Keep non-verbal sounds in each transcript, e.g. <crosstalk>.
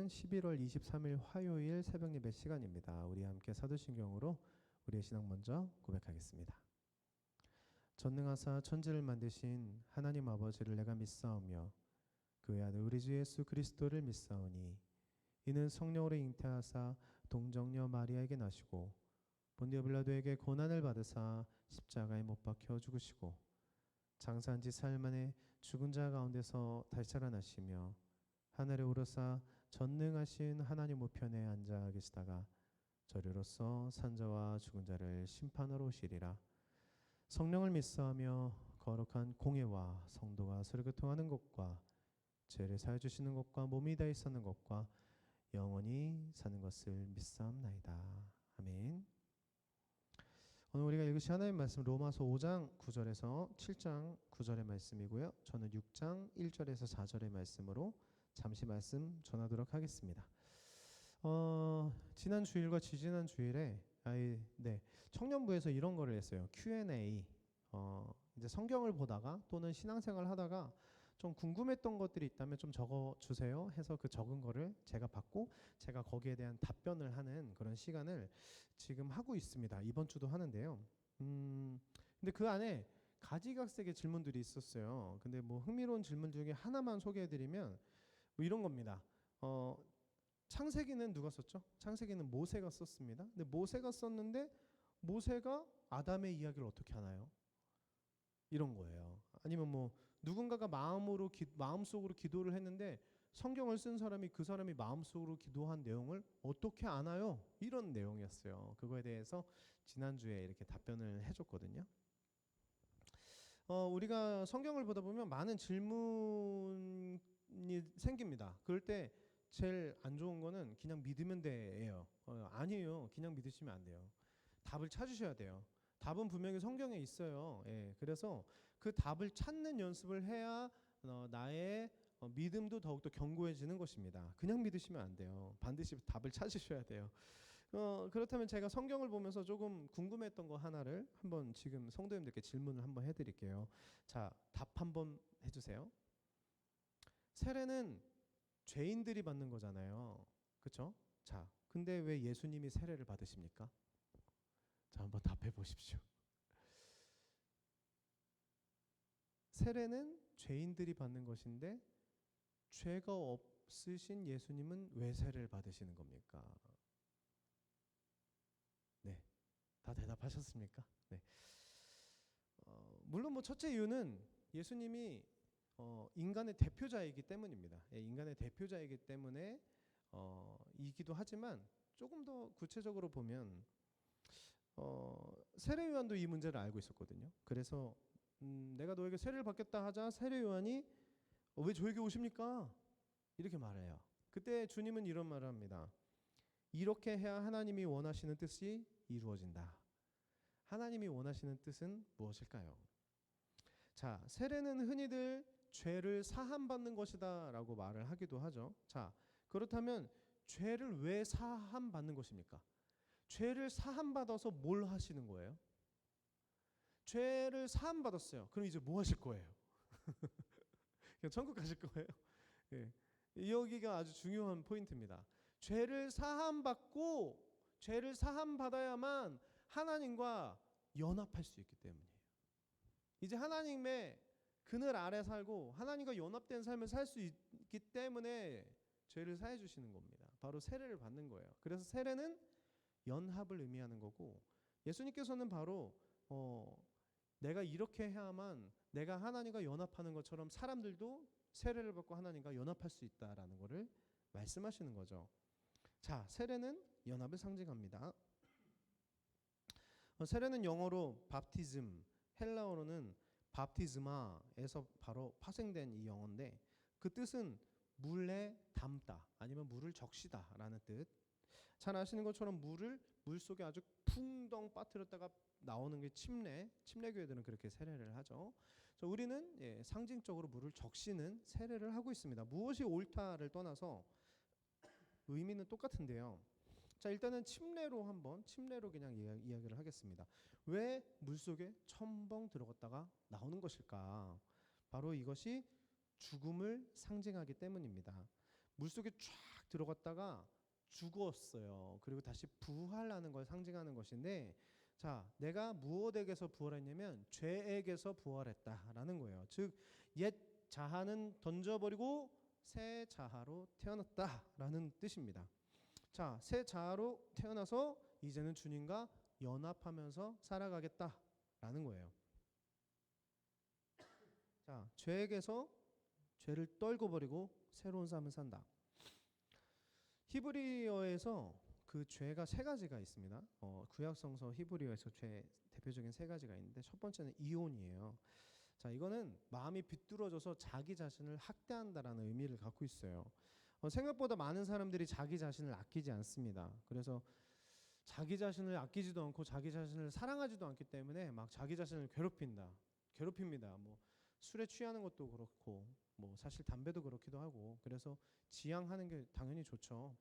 이제는 11월 23일 화요일 새벽 예배 시간입니다. 우리 함께 사도신경으로 우리의 신앙 먼저 고백하겠습니다. 전능하사 천지를 만드신 하나님 아버지를 내가 믿사오며 그의 아들 우리 주 예수 그리스도를 믿사오니 이는 성령으로 잉태하사 동정녀 마리아에게 나시고 본디오 빌라도에게 고난을 받으사 십자가에 못 박혀 죽으시고 장사한 지 사흘 만에 죽은 자 가운데서 다시 살아나시며 하늘에 오르사 전능하신 하나님 우편에 앉아 계시다가 저리로서 산자와 죽은 자를 심판하러 오시리라 성령을 믿사하며 거룩한 공예와 성도가 서로 교통하는 것과 죄를 사해 주시는 것과 몸이 다 있었는 것과 영원히 사는 것을 믿사옵나이다. 아멘. 오늘 우리가 읽으신 하나님 말씀 로마서 5장 9절에서 7장 9절의 말씀이고요. 저는 6장 1절에서 4절의 말씀으로 잠시 말씀 전하도록 하겠습니다. 어, 지난 주일과 지지난 주일에 아이 네 청년부에서 이런 거를 했어요. Q&A 어, 이제 성경을 보다가 또는 신앙생활 하다가 좀 궁금했던 것들이 있다면 좀 적어 주세요 해서 그 적은 거를 제가 받고 제가 거기에 대한 답변을 하는 그런 시간을 지금 하고 있습니다. 이번 주도 하는데요. 음, 근데 그 안에 가지각색의 질문들이 있었어요. 근데 뭐 흥미로운 질문 중에 하나만 소개해 드리면 뭐 이런 겁니다. 어, 창세기는 누가 썼죠? 창세기는 모세가 썼습니다. 근데 모세가 썼는데 모세가 아담의 이야기를 어떻게 하나요? 이런 거예요. 아니면 뭐 누군가가 마음으로 기, 마음속으로 기도를 했는데 성경을 쓴 사람이 그 사람이 마음속으로 기도한 내용을 어떻게 아나요? 이런 내용이었어요. 그거에 대해서 지난주에 이렇게 답변을 해줬거든요. 어, 우리가 성경을 보다 보면 많은 질문이 생깁니다. 그럴 때 제일 안 좋은 거는 그냥 믿으면 돼예요. 어, 아니에요. 그냥 믿으시면 안 돼요. 답을 찾으셔야 돼요. 답은 분명히 성경에 있어요. 예, 그래서 그 답을 찾는 연습을 해야 어, 나의 어, 믿음도 더욱더 견고해지는 것입니다. 그냥 믿으시면 안 돼요. 반드시 답을 찾으셔야 돼요. 어, 그렇다면 제가 성경을 보면서 조금 궁금했던 거 하나를 한번 지금 성도님들께 질문을 한번 해드릴게요. 자, 답 한번 해주세요. 세례는 죄인들이 받는 거잖아요. 그렇죠? 자, 근데 왜 예수님이 세례를 받으십니까? 자, 한번 답해 보십시오. 세례는 죄인들이 받는 것인데 죄가 없으신 예수님은 왜 세례를 받으시는 겁니까? 네, 다 대답하셨습니까? 네. 어, 물론 뭐 첫째 이유는 예수님이 어, 인간의 대표자이기 때문입니다. 예, 인간의 대표자이기 때문에 어, 이기도 하지만 조금 더 구체적으로 보면 어, 세례 요한도 이 문제를 알고 있었거든요. 그래서 음, 내가 너에게 세례를 받겠다 하자 세례 요한이 어, 왜 저에게 오십니까? 이렇게 말해요. 그때 주님은 이런 말을 합니다. 이렇게 해야 하나님이 원하시는 뜻이 이루어진다. 하나님이 원하시는 뜻은 무엇일까요? 자, 세례는 흔히들 죄를 사함 받는 것이다라고 말을 하기도 하죠. 자, 그렇다면 죄를 왜 사함 받는 것입니까? 죄를 사함 받아서 뭘 하시는 거예요? 죄를 사함 받았어요. 그럼 이제 뭐 하실 거예요? <laughs> 그냥 천국 가실 거예요? <laughs> 예. 여기가 아주 중요한 포인트입니다. 죄를 사함 받고 죄를 사함 받아야만 하나님과 연합할 수 있기 때문이에요. 이제 하나님의 그늘 아래 살고 하나님과 연합된 삶을 살 수 있기 때문에 죄를 사해 주시는 겁니다. 바로 세례를 받는 거예요. 그래서 세례는 연합을 의미하는 거고 예수님께서는 바로 어, 내가 이렇게 해야만 내가 하나님과 연합하는 것처럼 사람들도 세례를 받고 하나님과 연합할 수 있다라는 것을 말씀하시는 거죠. 자, 세례는 연합을 상징합니다. 어, 세례는 영어로 밥티즘, 헬라어로는 밥티즈마에서 바로 파생된 이 영어인데 그 뜻은 물에 담다 아니면 물을 적시다라는 뜻. 잘 아시는 것처럼 물을 물 속에 아주 풍덩 빠뜨렸다가 나오는 게 침례, 침례 교회들은 그렇게 세례를 하죠. 자, 우리는 예, 상징적으로 물을 적시는 세례를 하고 있습니다. 무엇이 옳다를 떠나서 의미는 똑같은데요. 자, 일단은 침례로 한번 침례로 그냥 이야 기를 하겠습니다. 왜 물속에 첨벙 들어갔다가 나오는 것일까? 바로 이것이 죽음을 상징하기 때문입니다. 물속에 쫙 들어갔다가 죽었어요. 그리고 다시 부활하는 걸 상징하는 것인데 자, 내가 무엇에게서 부활했냐면 죄에게서 부활했다라는 거예요. 즉 옛 자아는 던져버리고 새 자아로 태어났다라는 뜻입니다. 자, 새 자아로 태어나서 이제는 주님과 연합하면서 살아가겠다라는 거예요. 자, 죄에게서 죄를 떨고 버리고 새로운 삶을 산다. 히브리어에서 그 죄가 세 가지가 있습니다. 어, 구약성서 히브리어에서 죄 대표적인 세 가지가 있는데 첫 번째는 이혼이에요. 자, 이거는 마음이 비뚤어져서 자기 자신을 학대한다라는 의미를 갖고 있어요. 어, 생각보다 많은 사람들이 자기 자신을 아끼지 않습니다. 그래서 자기 자신을 아끼지도 않고 자기 자신을 사랑하지도 않기 때문에 막 자기 자신을 괴롭힌다. 괴롭힙니다. 뭐 술에 취하는 것도 그렇고 뭐 사실 담배도 그렇기도 하고 그래서 지양하는 게 당연히 좋죠.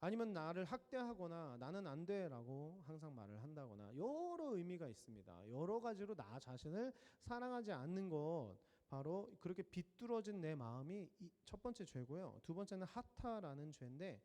아니면 나를 학대하거나 나는 안 돼라고 항상 말을 한다거나 여러 의미가 있습니다. 여러 가지로 나 자신을 사랑하지 않는 것 바로 그렇게 비뚤어진 내 마음이 첫 번째 죄고요. 두 번째는 하타라는 죄인데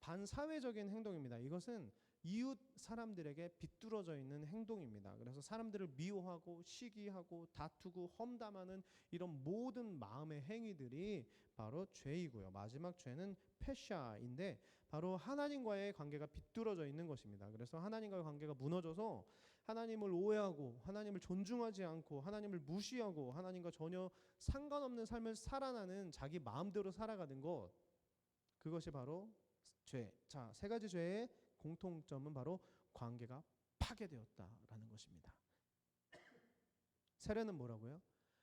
반사회적인 행동입니다. 이것은 이웃 사람들에게 비뚤어져 있는 행동입니다. 그래서 사람들을 미워하고 시기하고 다투고 험담하는 이런 모든 마음의 행위들이 바로 죄이고요. 마지막 죄는 페샤인데 바로 하나님과의 관계가 비뚤어져 있는 것입니다. 그래서 하나님과의 관계가 무너져서 하나님을 오해하고 하나님을 존중하지 않고 하나님을 무시하고 하나님과 전혀 상관없는 삶을 살아나는 자기 마음대로 살아가는 것 그것이 바로 죄. 자, 세 가지 죄의 공통점은 바로 관계가 파괴되었다라는 것입니다. 세례는 뭐라고요?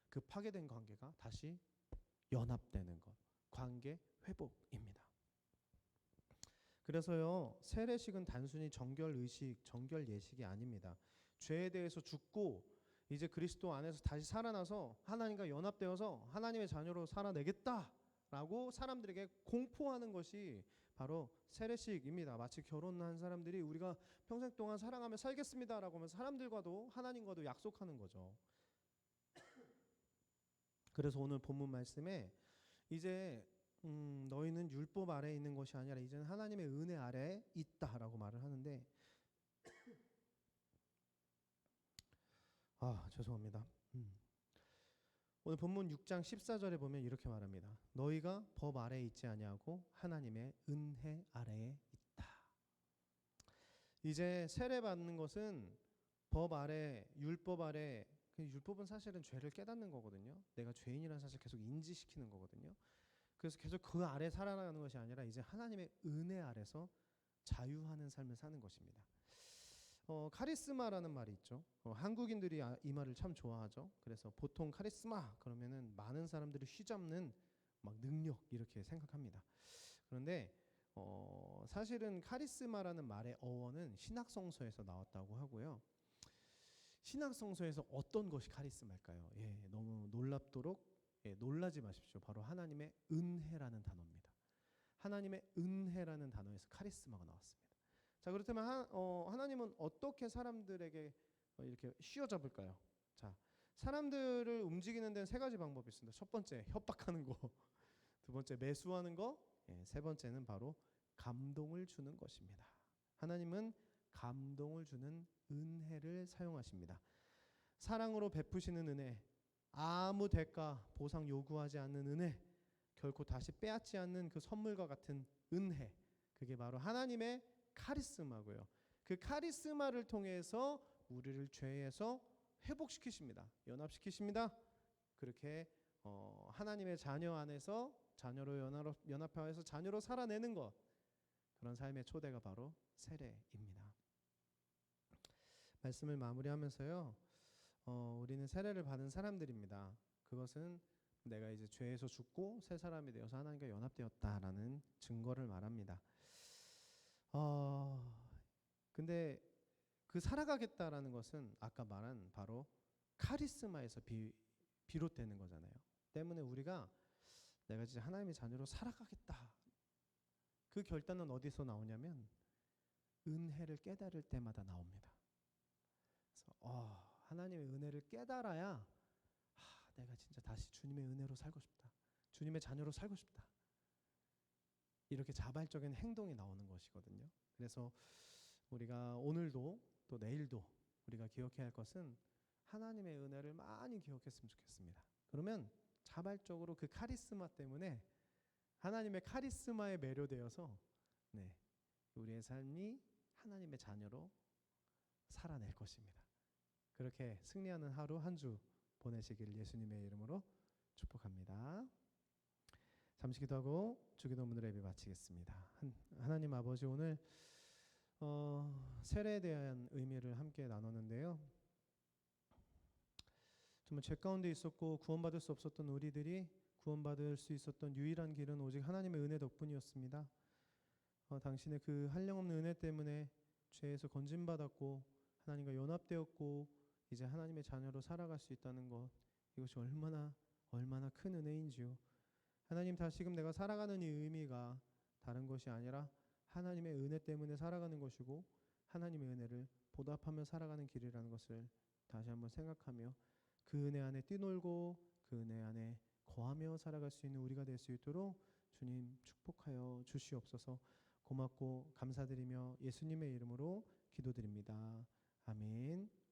그 파괴된 관계가 다시 연합되는 것. 관계 회복입니다. 그래서요, 세례식은 단순히 정결 의식, 정결 예식이 아닙니다. 죄에 대해서 죽고 이제 그리스도 안에서 다시 살아나서 하나님과 연합되어서 하나님의 자녀로 살아내겠다라고 사람들에게 공포하는 것이 바로 세례식입니다. 마치 결혼한 사람들이 우리가 평생 동안 사랑하며 살겠습니다라고 하면서 사람들과도 하나님과도 약속하는 거죠. 그래서 오늘 본문 말씀에 이제 음, 너희는 율법 아래에 있는 것이 아니라 이제는 하나님의 은혜 아래에 있다라고 말을 하는데 아 죄송합니다. 음. 오늘 본문 6장 14절에 보면 이렇게 말합니다. 너희가 법 아래에 있지 아니하고 하나님의 은혜 아래에 있다. 이제 세례 받는 것은 법 아래 율법 아래 그 율법은 사실은 죄를 깨닫는 거거든요. 내가 죄인이라는 사실 계속 인지시키는 거거든요. 그래서 계속 그 아래 살아가는 것이 아니라 이제 하나님의 은혜 아래서 자유하는 삶을 사는 것입니다. 어, 카리스마라는 말이 있죠. 어, 한국인들이 아, 이 말을 참 좋아하죠. 그래서 보통 카리스마 그러면은 많은 사람들이 휘잡는 막 능력 이렇게 생각합니다. 그런데 어, 사실은 카리스마라는 말의 어원은 신학성서에서 나왔다고 하고요. 신학성서에서 어떤 것이 카리스마일까요? 예, 너무 놀랍도록 예, 놀라지 마십시오. 바로 하나님의 은혜라는 단어입니다. 하나님의 은혜라는 단어에서 카리스마가 나왔습니다. 자 그렇다면 하, 어, 하나님은 어떻게 사람들에게 어, 이렇게 휘어잡을까요? 자 사람들을 움직이는 데는 세 가지 방법이 있습니다. 첫 번째 협박하는 거, <laughs> 두 번째 매수하는 거, 예, 세 번째는 바로 감동을 주는 것입니다. 하나님은 감동을 주는 은혜를 사용하십니다. 사랑으로 베푸시는 은혜, 아무 대가 보상 요구하지 않는 은혜, 결코 다시 빼앗지 않는 그 선물과 같은 은혜, 그게 바로 하나님의 카리스마고요. 그 카리스마를 통해서 우리를 죄에서 회복시키십니다. 연합시키십니다. 그렇게 어, 하나님의 자녀 안에서 자녀로 연합, 연합해서 자녀로 살아내는 것 그런 삶의 초대가 바로 세례입니다. 말씀을 마무리하면서요. 어, 우리는 세례를 받은 사람들입니다. 그것은 내가 이제 죄에서 죽고 새 사람이 되어서 하나님과 연합되었다라는 증거를 말합니다. 어, 근데 그 살아가겠다라는 것은 아까 말한 바로 카리스마에서 비, 비롯되는 거잖아요. 때문에 우리가 내가 진짜 하나님의 자녀로 살아가겠다. 그 결단은 어디서 나오냐면 은혜를 깨달을 때마다 나옵니다. 그래서 어, 하나님의 은혜를 깨달아야 아, 내가 진짜 다시 주님의 은혜로 살고 싶다. 주님의 자녀로 살고 싶다. 이렇게 자발적인 행동이 나오는 것이거든요. 그래서 우리가 오늘도 또 내일도 우리가 기억해야 할 것은 하나님의 은혜를 많이 기억했으면 좋겠습니다. 그러면 자발적으로 그 카리스마 때문에 하나님의 카리스마에 매료되어서 네, 우리의 삶이 하나님의 자녀로 살아낼 것입니다. 그렇게 승리하는 하루 한 주 보내시길 예수님의 이름으로 축복합니다. 잠시 기도하고 주기도문으로 예배 마치겠습니다. 한, 하나님 아버지 오늘 어, 세례에 대한 의미를 함께 나눴는데요. 정말 죄 가운데 있었고 구원받을 수 없었던 우리들이 구원받을 수 있었던 유일한 길은 오직 하나님의 은혜 덕분이었습니다. 어, 당신의 그 한량없는 은혜 때문에 죄에서 건진받았고 하나님과 연합되었고 이제 하나님의 자녀로 살아갈 수 있다는 것 이것이 얼마나 얼마나 큰 은혜인지요. 하나님 다시금 내가 살아가는 이 의미가 다른 것이 아니라 하나님의 은혜 때문에 살아가는 것이고 하나님의 은혜를 보답하며 살아가는 길이라는 것을 다시 한번 생각하며 그 은혜 안에 뛰놀고 그 은혜 안에 거하며 살아갈 수 있는 우리가 될 수 있도록 주님 축복하여 주시옵소서 고맙고 감사드리며 예수님의 이름으로 기도드립니다. 아멘.